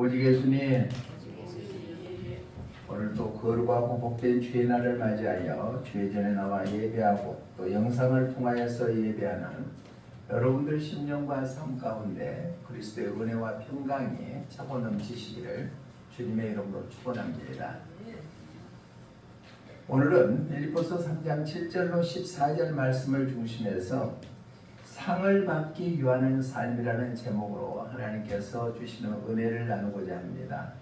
오직 예수님 오늘도 거룩하고 복된 주의 날을 맞이하여 주의 전에 나와 예배하고 또 영상을 통하여서 예배하는 여러분들 심령과 삶 가운데 그리스도의 은혜와 평강이 차고 넘치시기를 주님의 이름으로 축원합니다. 오늘은 빌립보서 3장 7절로 14절 말씀을 중심해서 상을 받기 위하는 삶이라는 제목으로 하나님께서 주시는 은혜를 나누고자 합니다.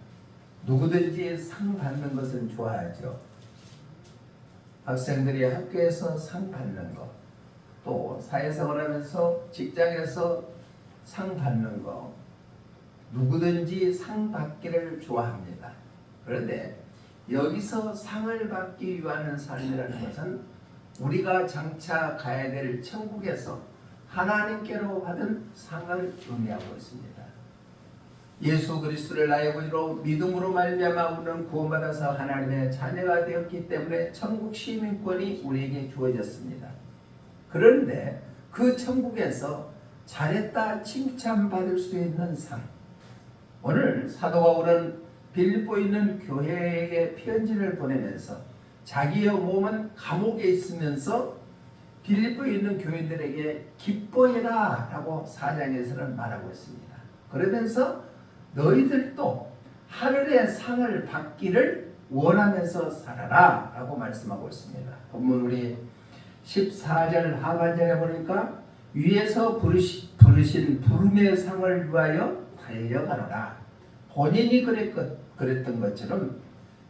누구든지 상 받는 것은 좋아하죠. 학생들이 학교에서 상 받는 것, 또 사회생활 하면서 직장에서 상 받는 것, 누구든지 상 받기를 좋아합니다. 그런데 여기서 상을 받기 위하는 삶이라는 것은 우리가 장차 가야 될 천국에서 하나님께로 받은 상을 의미하고 있습니다. 예수 그리스도를 나의 구주로 믿음으로 말미암아 우리는 구원받아서 하나님의 자녀가 되었기 때문에 천국 시민권이 우리에게 주어졌습니다. 그런데 그 천국에서 잘했다 칭찬받을 수 있는 상. 오늘 사도 바울은 빌립보에 있는 교회에게 편지를 보내면서 자기의 몸은 감옥에 있으면서 빌립보에 있는 교인들에게 기뻐해라 라고 사장에서는 말하고 있습니다. 그러면서 너희들도 하늘의 상을 받기를 원하면서 살아라 라고 말씀하고 있습니다. 본문 우리 14절 하반절에 보니까 위에서 부르시, 부르신 부름의 상을 위하여 달려가노라. 본인이 그랬, 그랬던 것처럼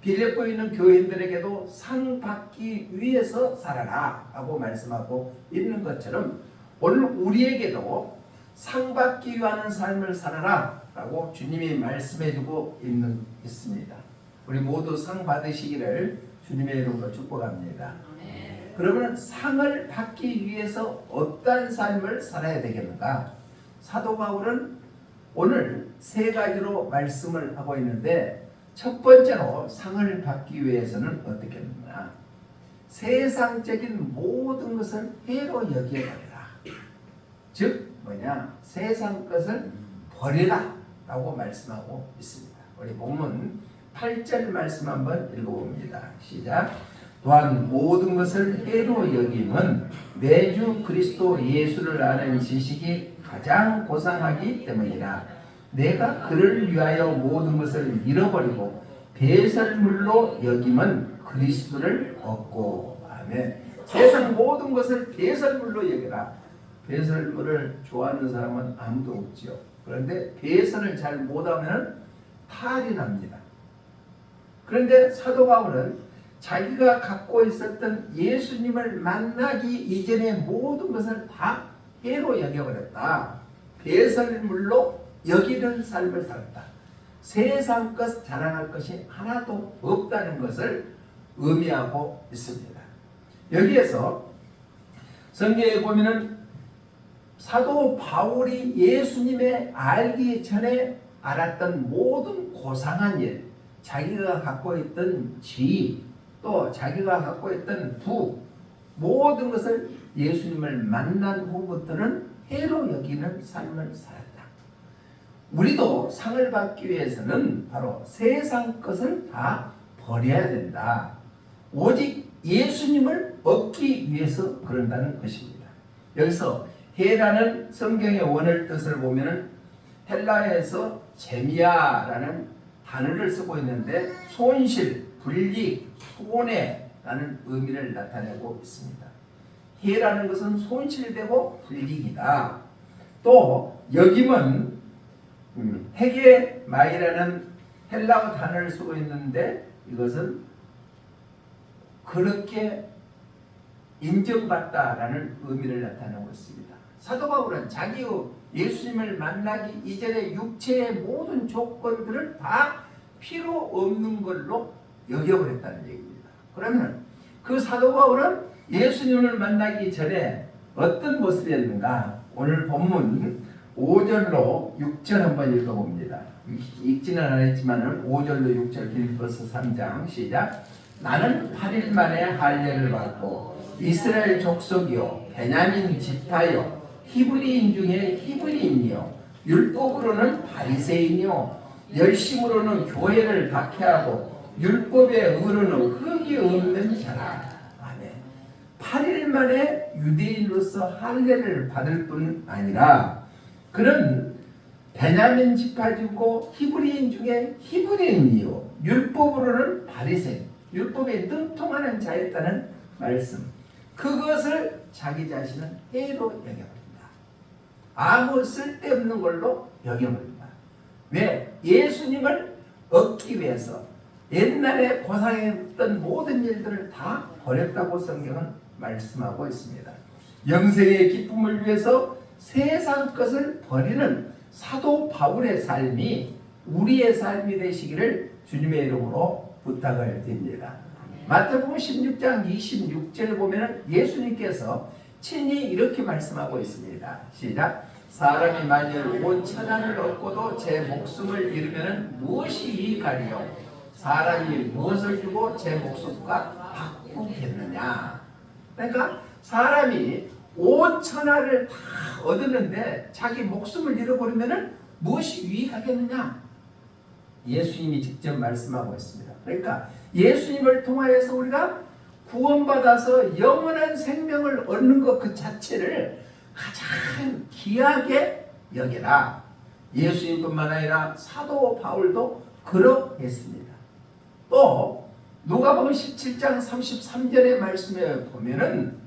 빌립보에 있는 교인들에게도 상 받기 위해서 살아라 라고 말씀하고 있는 것처럼 오늘 우리에게도 상 받기 위한 삶을 살아라 라고 주님이 말씀해 주고 있는, 있습니다. 우리 모두 상 받으시기를 주님의 이름으로 축복합니다. 그러면 상을 받기 위해서 어떠한 삶을 살아야 되겠는가? 사도 바울은 오늘 세 가지로 말씀을 하고 있는데 첫 번째로 상을 받기 위해서는 어떻게 하느냐? 세상적인 모든 것을 해로 여겨버려라. 즉 뭐냐? 세상 것을 버리라 라고 말씀하고 있습니다. 우리 본문 8절 말씀 한번 읽어봅니다. 시작. 또한 모든 것을 해로 여김은 매주 그리스도 예수를 아는 지식이 가장 고상하기 때문이라 내가 그를 위하여 모든 것을 잃어버리고 배설물로 여김은 그리스도를 얻고. 아멘. 세상 모든 것을 배설물로 여겨라. 배설물을 좋아하는 사람은 아무도 없지요. 그런데 배설을 잘 못하면 탈이 납니다. 그런데 사도 바울은 자기가 갖고 있었던 예수님을 만나기 이전의 모든 것을 다 해로 여겨버렸다. 배설물로 여기는 삶을 살았다. 세상 것 자랑할 것이 하나도 없다는 것을 의미하고 있습니다. 여기에서 성경에 보면은 사도 바울이 예수님의 알기 전에 알았던 모든 고상한 일, 자기가 갖고 있던 지위, 또 자기가 갖고 있던 부, 모든 것을 예수님을 만난 후부터는 해로 여기는 삶을 살았다. 우리도 상을 받기 위해서는 바로 세상 것을 다 버려야 된다. 오직 예수님을 얻기 위해서 그런다는 것입니다. 여기서 해라는 성경의 원을 뜻을 보면은 헬라에서 재미야라는 단어를 쓰고 있는데 손실, 불이익, 손해라는 의미를 나타내고 있습니다. 해라는 것은 손실되고 불이익이다. 또 여김은 음, 해계 마이라는 헬라어 단어를 쓰고 있는데 이것은 그렇게 인정받다라는 의미를 나타내고 있습니다. 사도 바울은 자기의 예수님을 만나기 이전의 육체의 모든 조건들을 다 필요 없는 걸로 여겨버렸다는 얘기입니다. 그러면 그 사도 바울은 예수님을 만나기 전에 어떤 모습이었는가? 오늘 본문 5절로 6절 한번 읽어봅니다. 읽지는 않았지만 5절로 6절 빌리포스 3장 시작 나는 8일 만에 할례를 받고 이스라엘 족속이요 베냐민 지파요 히브리인 중에 히브리인이요 율법으로는 바리새인이요 열심으로는 교회를 박해하고 율법의 의로는 흙이 없는 자라. 아멘. 8일 만에 유대인으로서 할례를 받을 뿐 아니라 그는 베냐민 지파지고 히브리인 중에 히브리인이요 율법으로는 바리새 율법에 능통하는 자였다는 말씀. 그것을 자기 자신은 해로 여겨버린다. 아무 쓸데없는 걸로 여겨버린다. 왜? 예수님을 얻기 위해서 옛날에 고상했던 모든 일들을 다 버렸다고 성경은 말씀하고 있습니다. 영생의 기쁨을 위해서 세상 것을 버리는 사도 바울의 삶이 우리의 삶이 되시기를 주님의 이름으로 부탁을 드립니다. 마태복음 16장 26절을 보면 예수님께서 친히 이렇게 말씀하고 있습니다. 시작. 사람이 만일 온 천하를 얻고도 제 목숨을 잃으면 무엇이 이익하리요? 사람이 무엇을 주고 제 목숨과 바꾸겠느냐? 그러니까 사람이 온 천하를 다 얻었는데 자기 목숨을 잃어버리면 무엇이 유익하겠느냐? 예수님이 직접 말씀하고 있습니다. 그러니까 예수님을 통하여서 우리가 구원받아서 영원한 생명을 얻는 것 그 자체를 가장 귀하게 여겨라. 예수님뿐만 아니라 사도 바울도 그러했습니다. 또 누가복음 17장 33절의 말씀에 보면은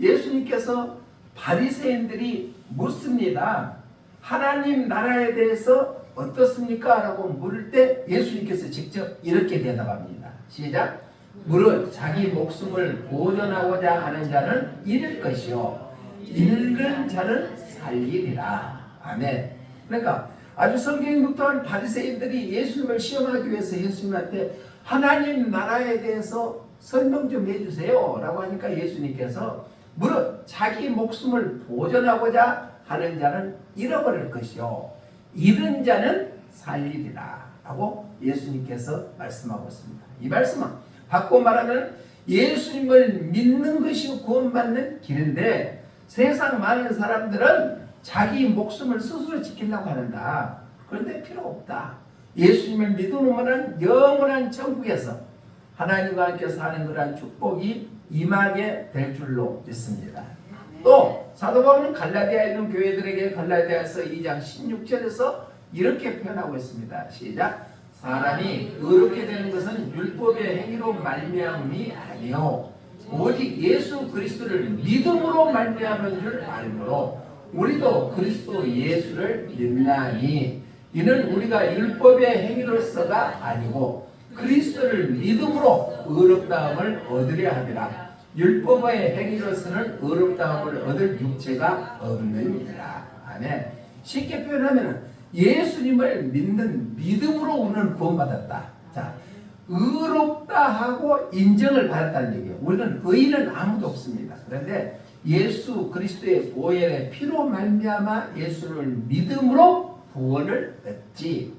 예수님께서 바리새인들이 묻습니다. 하나님 나라에 대해서 어떻습니까? 라고 물을 때 예수님께서 직접 이렇게 대답합니다. 시작. 물은 자기 목숨을 보존하고자 하는 자는 잃을 것이요 잃는 자는 살리리라. 아멘. 그러니까 아주 성경이 묵도한 바리새인들이 예수님을 시험하기 위해서 예수님한테 하나님 나라에 대해서 설명 좀 해주세요. 라고 하니까 예수님께서 물은 자기 목숨을 보존하고자 하는 자는 잃어버릴 것이요. 잃은 자는 살리리라. 라고 예수님께서 말씀하고 있습니다. 이 말씀은 바꿔 말하면 예수님을 믿는 것이 구원받는 길인데 세상 많은 사람들은 자기 목숨을 스스로 지키려고 하는다. 그런데 필요 없다. 예수님을 믿으면 영원한 천국에서 하나님과 함께 사는 그러한 축복이 임하게 될 줄로 믿습니다. 또 사도 바울은 갈라디아에 있는 교회들에게 갈라디아서 2장 16절에서 이렇게 표현하고 있습니다. 시작. 사람이 의롭게 되는 것은 율법의 행위로 말미암음이 아니요 오직 예수 그리스도를 믿음으로 말미암은 줄 알므로 우리도 그리스도 예수를 믿나니 이는 우리가 율법의 행위로서가 아니고 그리스도를 믿음으로 의롭다함을 얻으려 함이라. 율법의 행위로서는 의롭다함을 얻을 육체가 없느니라. 아멘. 쉽게 표현하면 예수님을 믿는 믿음으로 우리는 구원받았다. 자 의롭다 하고 인정을 받았다는 얘기예요. 우리는 의인은 아무도 없습니다. 그런데 예수 그리스도의 보혈의 피로 말미암아 예수를 믿음으로 구원을 얻지.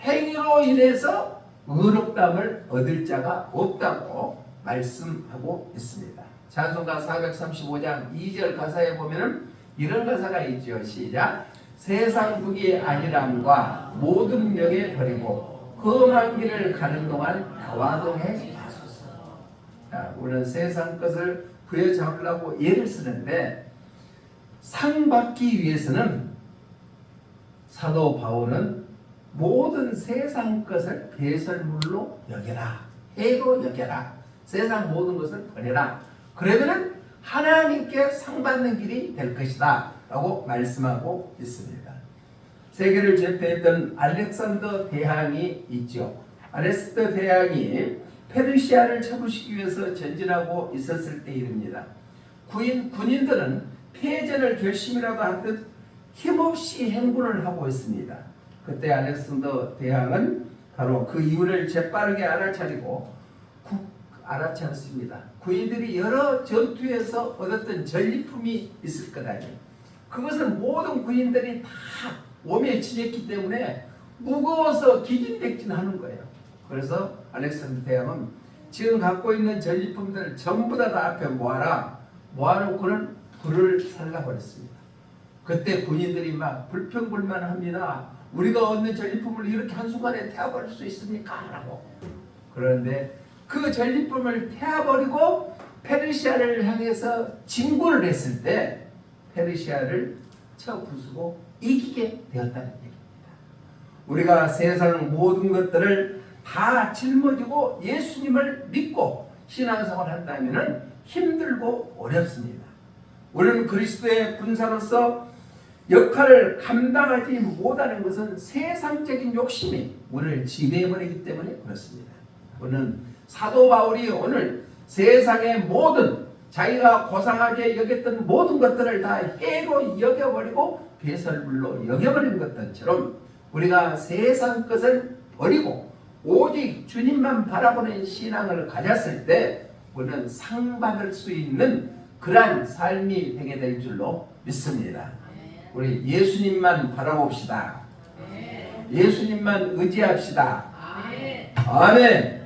행위로 인해서 의롭담을 얻을 자가 없다고 말씀하고 있습니다. 찬송가 435장 2절 가사에 보면은 이런 가사가 있죠. 시작. 세상 북이 아니람과 모든 명예 버리고 험한 길을 가는 동안 가와동에 가소서. 자, 우리는 세상 것을 부여잡으려고 예를 쓰는데 상 받기 위해서는 사도 바울은 모든 세상 것을 배설물로 여겨라. 해로 여겨라. 세상 모든 것을 버려라. 그러면은 하나님께 상 받는 길이 될 것이다. 라고 말씀하고 있습니다. 세계를 제패했던 알렉산더 대항이 있죠. 알렉산더 대항이 페르시아를 쳐부시기 위해서 전진하고 있었을 때입니다. 군인, 군인들은 패전을 결심이라도 한 듯 힘없이 행군을 하고 있습니다. 그때 알렉산더 대왕은 바로 그 이유를 재빠르게 알아차리고 국 알아차렸습니다. 군인들이 여러 전투에서 얻었던 전리품이 있을 것 아니에요. 그것은 모든 군인들이 다 몸에 지녔기 때문에 무거워서 기진맥진하는 거예요. 그래서 알렉산더 대왕은 지금 갖고 있는 전리품들을 전부 다, 다 앞에 모아라. 모아놓고는 불을 살라 버렸습니다. 그때 군인들이 막 불평불만합니다. 우리가 얻는 전리품을 이렇게 한순간에 태워버릴 수 있습니까? 라고 그런데 그 전리품을 태워버리고 페르시아를 향해서 진군을 했을 때 페르시아를 쳐 부수고 이기게 되었다는 얘기입니다. 우리가 세상 모든 것들을 다 짊어지고 예수님을 믿고 신앙생활 한다면 힘들고 어렵습니다. 우리는 그리스도의 군사로서 역할을 감당하지 못하는 것은 세상적인 욕심이 우리를 지배해버리기 때문에 그렇습니다. 우리는 사도 바울이 오늘 세상의 모든 자기가 고상하게 여겼던 모든 것들을 다 해로 여겨버리고 배설물로 여겨버린 것들처럼 우리가 세상 것을 버리고 오직 주님만 바라보는 신앙을 가졌을 때 우리는 상 받을 수 있는 그러한 삶이 되게 될 줄로 믿습니다. 우리 예수님만 바라봅시다. 예수님만 의지합시다. 아멘.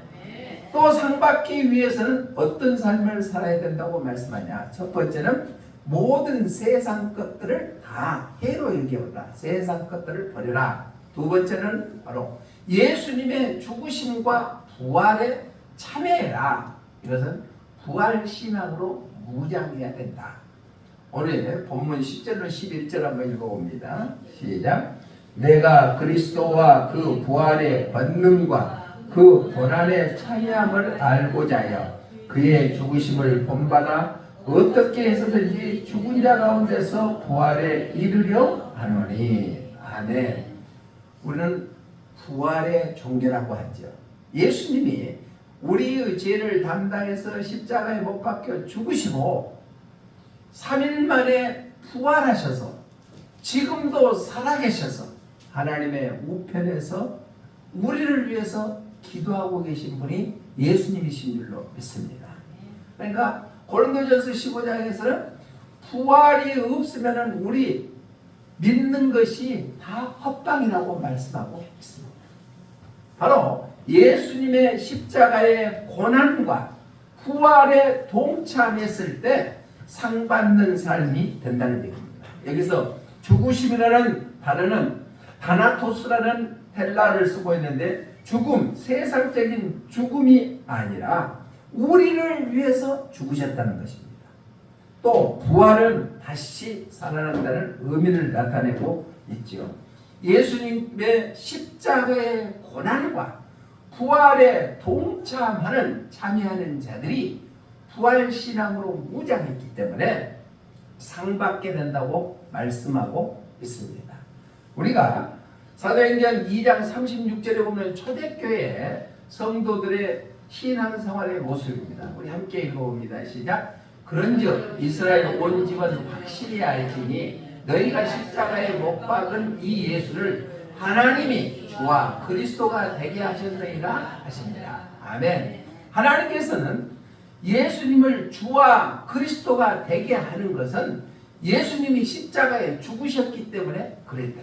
또 상받기 위해서는 어떤 삶을 살아야 된다고 말씀하냐? 첫 번째는 모든 세상 것들을 다 해로 여겨라. 세상 것들을 버려라. 두 번째는 바로 예수님의 죽으심과 부활에 참여해라. 이것은 부활 신앙으로 무장해야 된다. 오늘 본문 10절로 11절 한번 읽어봅니다. 시작. 내가 그리스도와 그 부활의 권능과 그 고난의 참여함을 알고자 하여 그의 죽으심을 본받아 어떻게 해서든지 죽은 자 가운데서 부활에 이르려 하노니 아멘. 우리는 부활의 종교라고 하죠. 예수님이 우리의 죄를 담당해서 십자가에 못 박혀 죽으시고 3일 만에 부활하셔서 지금도 살아계셔서 하나님의 우편에서 우리를 위해서 기도하고 계신 분이 예수님이신 줄로 믿습니다. 그러니까 고린도전서 15장에서는 부활이 없으면 우리 믿는 것이 다 헛방이라고 말씀하고 있습니다. 바로 예수님의 십자가의 고난과 부활에 동참했을 때 상 받는 삶이 된다는 얘기입니다. 여기서 죽으심이라는 단어는 다나토스라는 헬라를 쓰고 있는데 죽음, 세상적인 죽음이 아니라 우리를 위해서 죽으셨다는 것입니다. 또 부활은 다시 살아난다는 의미를 나타내고 있죠. 예수님의 십자가의 고난과 부활에 동참하는 참여하는 자들이 부활 신앙으로 무장했기 때문에 상 받게 된다고 말씀하고 있습니다. 우리가 사도행전 2장 36절에 보면 초대교회 성도들의 신앙생활의 모습입니다. 우리 함께 읽어봅니다. 시작. 그런즉 이스라엘 온 집은 확실히 알지니 너희가 십자가에 못 박은 이 예수를 하나님이 주와 그리스도가 되게 하셨느니라 하십니다. 아멘. 하나님께서는 예수님을 주와 그리스도가 되게 하는 것은 예수님이 십자가에 죽으셨기 때문에 그랬다.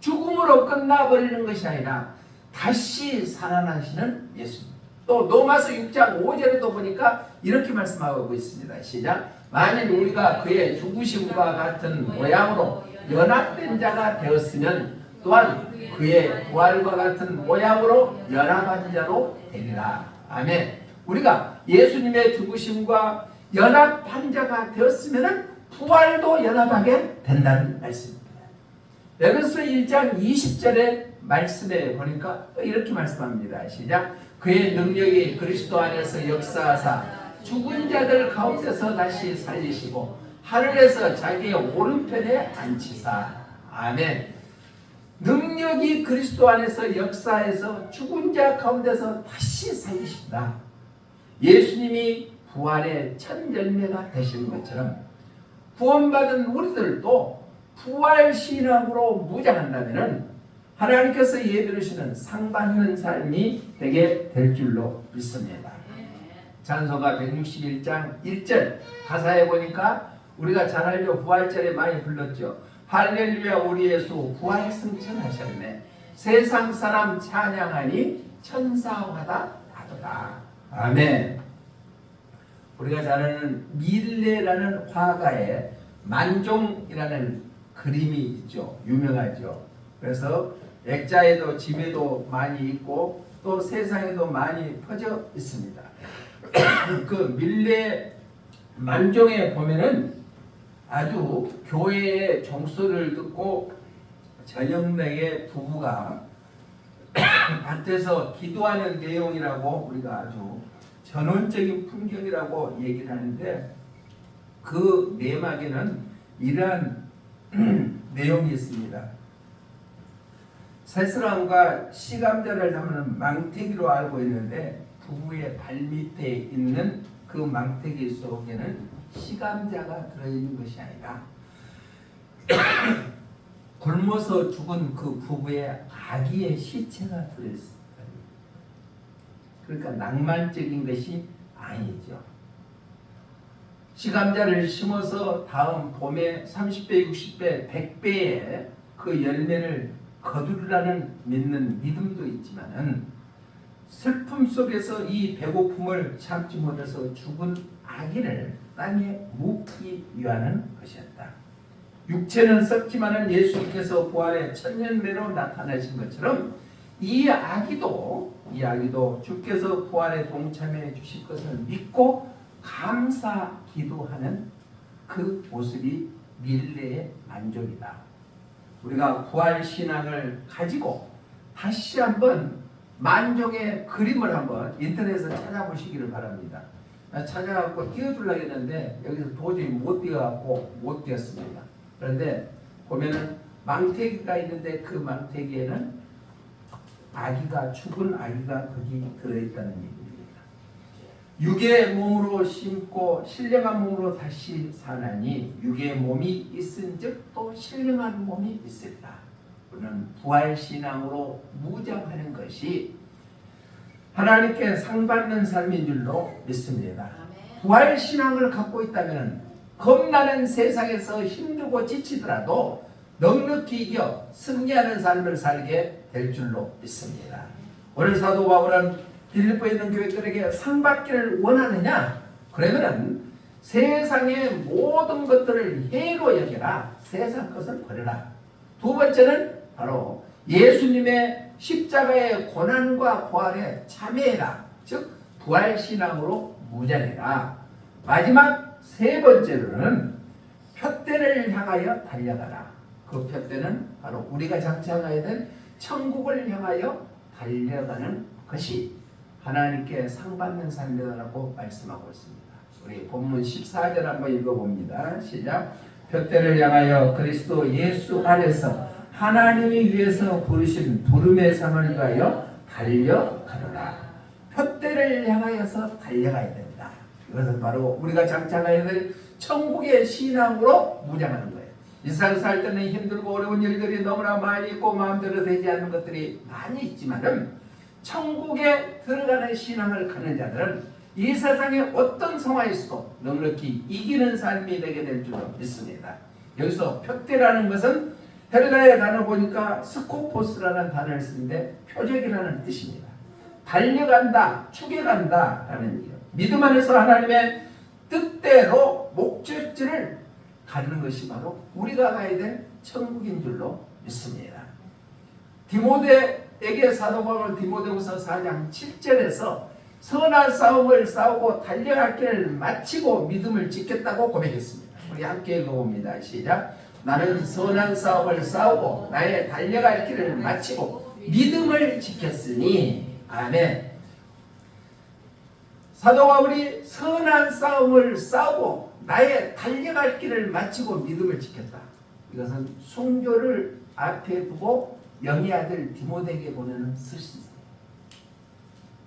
죽음으로 끝나버리는 것이 아니라 다시 살아나시는 예수님. 또 로마서 6장 5절에도 보니까 이렇게 말씀하고 있습니다. 시작. 만일 우리가 그의 죽으심과 같은 모양으로 연합된 자가 되었으면 또한 그의 부활과 같은 모양으로 연합한 자로 되리라. 아멘. 우리가 예수님의 죽으심과 연합한 자가 되었으면 부활도 연합하게 된다는 말씀입니다. 에베소 1장 20절의 말씀에 보니까 이렇게 말씀합니다. 시작. 그의 능력이 그리스도 안에서 역사하사 죽은 자들 가운데서 다시 살리시고 하늘에서 자기의 오른편에 앉히사. 아멘. 능력이 그리스도 안에서 역사해서 죽은 자 가운데서 다시 살리신다. 예수님이 부활의 첫 열매가 되신 것처럼 구원받은 우리들도 부활 신앙으로 무장한다면 하나님께서 예비하시는 상받는 삶이 되게 될 줄로 믿습니다. 찬송가 161장 1절 가사에 보니까 우리가 잘 알죠. 부활절에 많이 불렀죠. 할렐루야 우리 예수 부활 승천하셨네. 세상 사람 찬양하니 천사화다 하도다. 아멘. 우리가 잘 아는 밀레라는 화가의 만종이라는 그림이 있죠. 유명하죠. 그래서 액자에도 집에도 많이 있고 또 세상에도 많이 퍼져 있습니다. 그 밀레 만종에 보면은 아주 교회의 종소를 듣고 저녁 내에 부부가 밭에서 기도하는 내용이라고 우리가 아주 전원적인 풍경이라고 얘기를 하는데 그 내막에는 이러한 내용이 있습니다. 새스람과 시감자를 담는 망태기로 알고 있는데 부부의 발밑에 있는 그 망태기 속에는 시감자가 들어있는 것이 아니라 굶어서 죽은 그 부부의 아기의 시체가 들어있습니다. 그러니까 낭만적인 것이 아니죠. 시감자를 심어서 다음 봄에 30배, 60배, 100배의 그 열매를 거두리라는 믿는 믿음도 있지만은 슬픔 속에서 이 배고픔을 참지 못해서 죽은 아기를 땅에 묻기 위하는 것이었다. 육체는 썩지만은 예수님께서 부활의 천년매로 나타나신 것처럼 이 아기도 이 아기도 주께서 부활에 동참해 주실 것을 믿고 감사 기도하는 그 모습이 밀레의 만족이다. 우리가 부활 신앙을 가지고 다시 한번 만족의 그림을 한번 인터넷에서 찾아보시기를 바랍니다. 나 찾아갖고 띄워주려고 했는데 여기서 도저히 못 띄워갖고 못 띄웠습니다. 그런데 보면은 망태기가 있는데 그 망태기에는 아기가 죽은 아기가 거기 들어있다는 얘기입니다. 육의 몸으로 심고 신령한 몸으로 다시 사나니 육의 몸이 있은즉 또 신령한 몸이 있을다. 우리는 부활 신앙으로 무장하는 것이 하나님께 상 받는 삶인 줄로 믿습니다. 부활 신앙을 갖고 있다면 겁나는 세상에서 힘들고 지치더라도 넉넉히 이겨 승리하는 삶을 살게 될 줄로 믿습니다. 오늘 사도 바울은 빌립보에 있는 교회들에게 상 받기를 원하느냐? 그러면은 세상의 모든 것들을 해로 여겨라. 세상 것을 버려라. 두 번째는 바로 예수님의 십자가의 고난과 부활에 참여해라. 즉 부활 신앙으로 무장해라. 마지막 세 번째로는 표대를 향하여 달려가라. 그 표대는 바로 우리가 장착해야 될 천국을 향하여 달려가는 것이 하나님께 상받는 삶이라고 말씀하고 있습니다. 우리 본문 14절 한번 읽어봅니다. 시작. 표대를 향하여 그리스도 예수 안에서 하나님이 위해서 부르신 부름의 상을 위하여 달려가라. 표대를 향하여서 달려가야 된다. 이것은 바로 우리가 장착해야 될 천국의 신앙으로 무장하는 거예요. 이 세상 살 때는 힘들고 어려운 일들이 너무나 많이 있고 마음대로 되지 않는 것들이 많이 있지만은 천국에 들어가는 신앙을 갖는 자들은 이 세상의 어떤 상황에서도 넉넉히 이기는 삶이 되게 될 줄로 믿습니다. 여기서 표대라는 것은 헬라의 단어 보니까 스코포스라는 단어를 쓰는데 표적이라는 뜻입니다. 달려간다, 추격한다 라는 얘기예요. 믿음 안에서 하나님의 뜻대로 목적지를 가는 것이 바로 우리가 가야 될 천국인 줄로 믿습니다. 디모데에게 사도 바울 디모데후서 4장 7절에서 선한 싸움을 싸우고 달려갈 길을 마치고 믿음을 지켰다고 고백했습니다. 우리 함께 읽어봅니다. 시작. 나는 선한 싸움을 싸우고 나의 달려갈 길을 마치고 믿음을 지켰으니 아멘. 사도 바울이 선한 싸움을 싸우고 나의 달려갈 길을 마치고 믿음을 지켰다. 이것은 순교를 앞에 두고 영의 아들 디모데에게 보내는 스시입니다.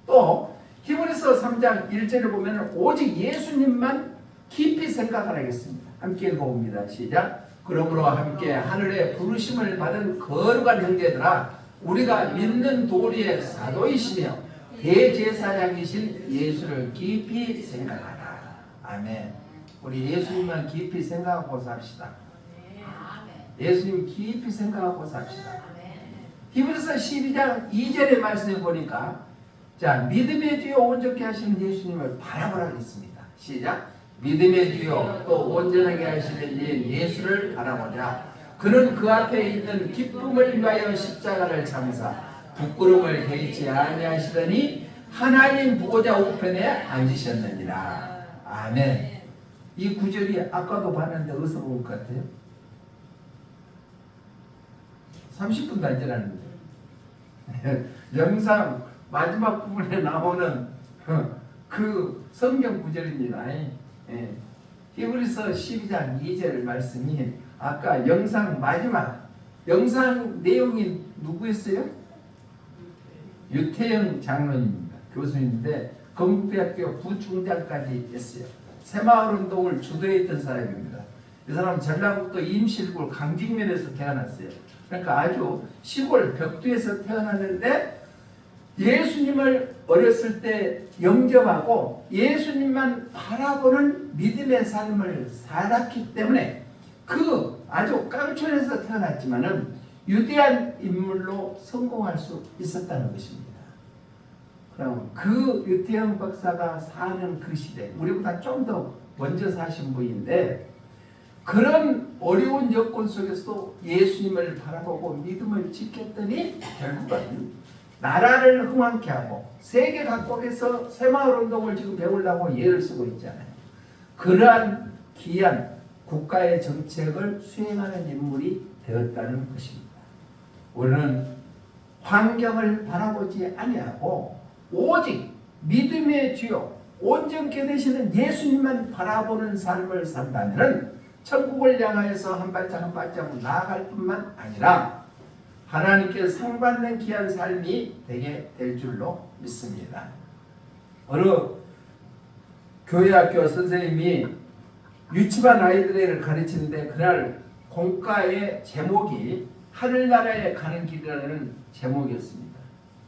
또 히브리서 3장 1절을 보면 오직 예수님만 깊이 생각하라겠습니다. 함께 읽어봅니다. 시작. 그러므로 함께 하늘의 부르심을 받은 거룩한 형제들아 우리가 믿는 도리의 사도이시며 대제사장이신 예수를 깊이 생각하라. 아멘. 우리 예수님만 깊이 생각하고 삽시다. 예수님 깊이 생각하고 삽시다. 히브리서 12장 2절의 말씀에 보니까 자 믿음의 뒤에 온전케 하시는 예수님을 바라보라겠습니다. 시작. 믿음의 뒤에 또 온전하게 하시는 예수를 바라보자. 그는 그 앞에 있는 기쁨을 위하여 십자가를 참사 부끄러움을 개의치 아니하시더니 하나님 보호자 우편에 앉으셨느니라. 아멘. 이 구절이 아까도 봤는데 어디서 본것 같아요? 30분도 안 지났는데. 영상 마지막 부분에 나오는 그 성경 구절입니다. 예. 히브리서 12장 2절 말씀이 아까 영상 마지막 영상 내용이 누구였어요? 유태영 장로입니다. 교수인데 건국대학교 부총장까지 했어요. 새마을운동을 주도했던 사람입니다. 이 사람은 전라북도 임실군 강직면에서 태어났어요. 그러니까 아주 시골 벽두에서 태어났는데 예수님을 어렸을 때 영접하고 예수님만 바라보는 믿음의 삶을 살았기 때문에 그 아주 깡촌에서 태어났지만은 유대한 인물로 성공할 수 있었다는 것입니다. 그럼 그 유태영 박사가 사는 그 시대, 우리보다 좀 더 먼저 사신 분인데 그런 어려운 여건 속에서도 예수님을 바라보고 믿음을 지켰더니 결국은 나라를 흥왕케 하고 세계 각국에서 새마을 운동을 지금 배우려고 예를 쓰고 있잖아요. 그러한 귀한 국가의 정책을 수행하는 인물이 되었다는 것입니다. 우리는 환경을 바라보지 아니하고 오직 믿음의 주요 온전케 되시는 예수님만 바라보는 삶을 산다면 천국을 향하여서 한 발짝 한 발짝 나아갈 뿐만 아니라 하나님께 상받는 귀한 삶이 되게 될 줄로 믿습니다. 어느 교회 학교 선생님이 유치반 아이들을 가르치는데 그날 공과의 제목이 하늘나라에 가는 길이라는 제목이었습니다.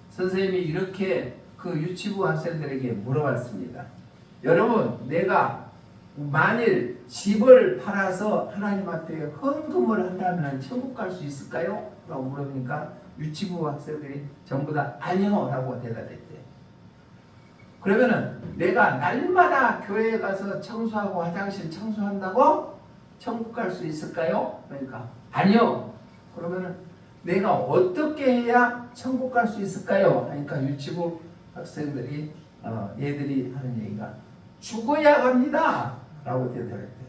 선생님이 이렇게 그 유치부 학생들에게 물어봤습니다. 여러분, 내가 만일 집을 팔아서 하나님 앞에 헌금을 한다면 천국 갈 수 있을까요? 라고 물어보니까 유치부 학생들이 전부 다 아니요 라고 대답했대. 그러면은 내가 날마다 교회에 가서 청소하고 화장실 청소한다고 천국 갈 수 있을까요? 그러니까 아니요. 그러면은 내가 어떻게 해야 천국 갈 수 있을까요? 그러니까 유치부 학생들이 어, 얘들이 하는 얘기가 죽어야 갑니다. 라고 대답했대요.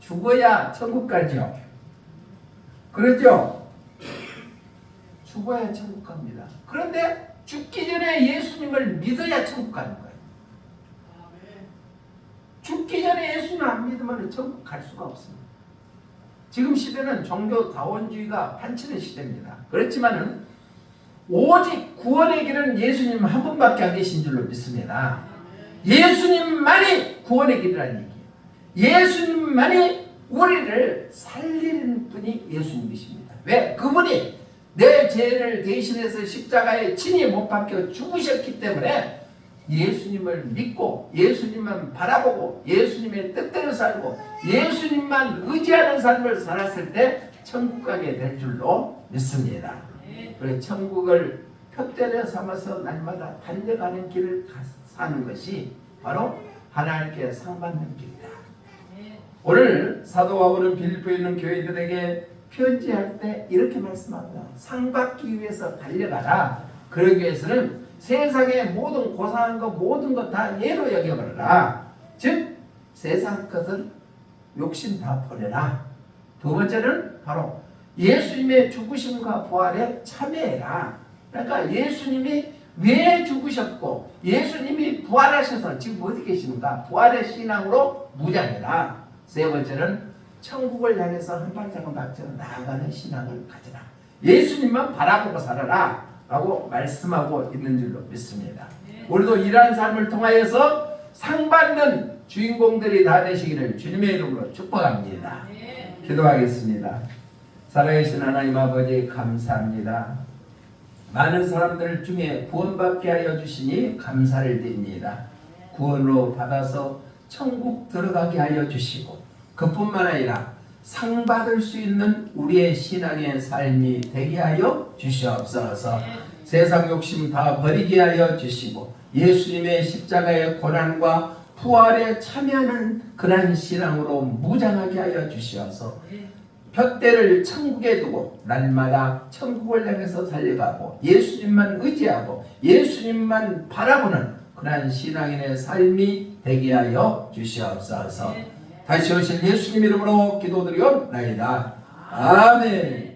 죽어야 천국 가죠. 그렇죠? 죽어야 천국 갑니다. 그런데 죽기 전에 예수님을 믿어야 천국 가는 거예요. 죽기 전에 예수님 안 믿으면 천국 갈 수가 없습니다. 지금 시대는 종교 다원주의가 판치는 시대입니다. 그렇지만은 오직 구원의 길은 예수님 한 분밖에 안 계신 줄로 믿습니다. 예수님만이 구원의 길이라는 얘기예요. 예수님만이 우리를 살리는 분이 예수님이십니다. 왜? 그분이 내 죄를 대신해서 십자가에 친히 못 박혀 죽으셨기 때문에 예수님을 믿고 예수님만 바라보고 예수님의 뜻대로 살고 예수님만 의지하는 삶을 살았을 때 천국 가게 될 줄로 믿습니다. 그래 천국을 표대로 삼아서 날마다 달려가는 길을 가- 사는 것이 바로 하나님께 상받는 길이다. 오늘 사도 바울은 빌립보에 있는 교회들에게 편지할 때 이렇게 말씀합니다. 상 받기 위해서 달려가라. 그러기 위해서는 세상의 모든 고상한 것 모든 것 다 예로 여겨버려라. 즉 세상 것을 욕심 다 버려라. 두 번째는 바로 예수님의 죽으심과 부활에 참여해라. 그러니까 예수님이 왜 죽으셨고 예수님이 부활하셔서 지금 어디 계시는가? 부활의 신앙으로 무장해라. 세 번째는 천국을 향해서 한 발짝 한 발짝 나아가는 신앙을 가져라. 예수님만 바라보고 살아라. 라고 말씀하고 있는 줄로 믿습니다. 우리도 이러한 삶을 통하여서 상받는 주인공들이 다 되시기를 주님의 이름으로 축복합니다. 기도하겠습니다. 살아계신 하나님 아버지 감사합니다. 많은 사람들 중에 구원받게 하여 주시니 감사를 드립니다. 구원으로 받아서 천국 들어가게 하여 주시고 그뿐만 아니라 상 받을 수 있는 우리의 신앙의 삶이 되게 하여 주시옵소서. 네. 세상 욕심 다 버리게 하여 주시고 예수님의 십자가의 고난과 부활에 참여하는 그러한 신앙으로 무장하게 하여 주시옵소서. 네. 볕대를 천국에 두고 날마다 천국을 향해서 달려가고 예수님만 의지하고 예수님만 바라보는 그러한 신앙인의 삶이 되게 하여 주시옵소서. 네. 다시 오실 예수님 이름으로 기도드리옵나이다. 아멘.